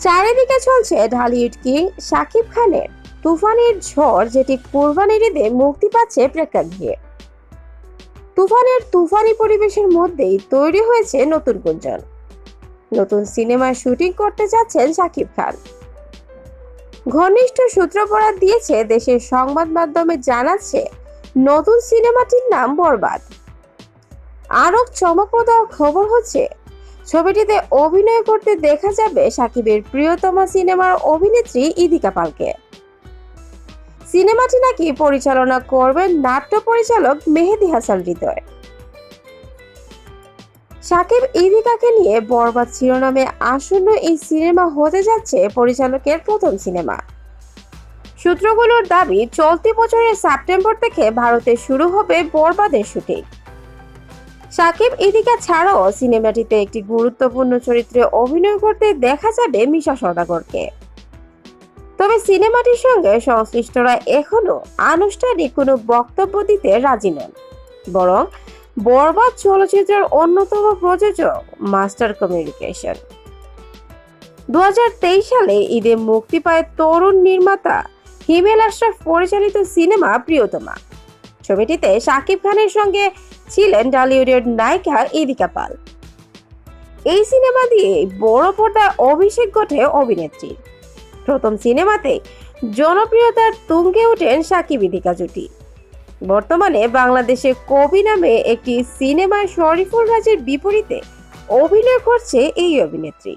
চারিদিকে চলছে ঢালিউড কিং শাকিব খানের তুফানের ঝড় যেটি কোরবানির ঈদে মুক্তি পাচ্ছে প্রেক্ষাগৃহে। তুফানের তুফানি পরিবেশের মধ্যেই তৈরি হয়েছে নতুন গুঞ্জন। নতুন সিনেমায় শুটিং করতে যাচ্ছেন শাকিব খান। ঘনিষ্ঠ সূত্র দিয়েছে দেশের সংবাদ মাধ্যমে জানাচ্ছে নতুন সিনেমাটির নাম বরবাদ। আরও চমকপ্রদ খবর হচ্ছে ছবিটিতে অভিনয় করতে দেখা যাবে সাকিবের প্রিয়তমা সিনেমার অভিনেত্রী ইদিকা পালকে। সিনেমাটি নাকি পরিচালনা করবেন নাট্য পরিচালক মেহেদি হাসান হৃদয়। সাকিব ইদিকাকে নিয়ে বরবাদ শিরোনামে আসন্ন এই সিনেমা হতে যাচ্ছে পরিচালকের প্রথম সিনেমা। সূত্রগুলোর দাবি, চলতি বছরের সেপ্টেম্বর থেকে ভারতে শুরু হবে বরবাদের শুটিং। সাকিব ইদিকা ছাড়াও সিনেমাটিতে একটি গুরুত্বপূর্ণ চরিত্রে অভিনয় করতে দেখা যাবে মিশা সদাগরকে। তবে সিনেমাটির সঙ্গে সংশ্লিষ্টরা এখনও আনুষ্ঠানিক কোনো বক্তব্য দিতে রাজি নন। বরং বরবাদ চলচ্চিত্রের অন্যতম প্রযোজক মাস্টার কমিউনিকেশন। দু হাজার তেইশ সালে ঈদে মুক্তি পায় তরুণ নির্মাতা হিমেল আশরাফ পরিচালিত সিনেমা প্রিয়তমা। ছবিটিতে শাকিব খানের সঙ্গে ছিলেন টলিউডের নায়িকা ইদিকা পাল। এই সিনেমা দিয়ে বড় পর্দায় অভিষেক ঘটে অভিনেত্রী। প্রথম সিনেমাতে জনপ্রিয়তার তুঙ্গে ওঠেন সাকিব ইদিকা জুটি। বর্তমানে বাংলাদেশে কবি নামে একটি সিনেমায় শরীফুল রাজের বিপরীতে অভিনয় করছে এই অভিনেত্রী।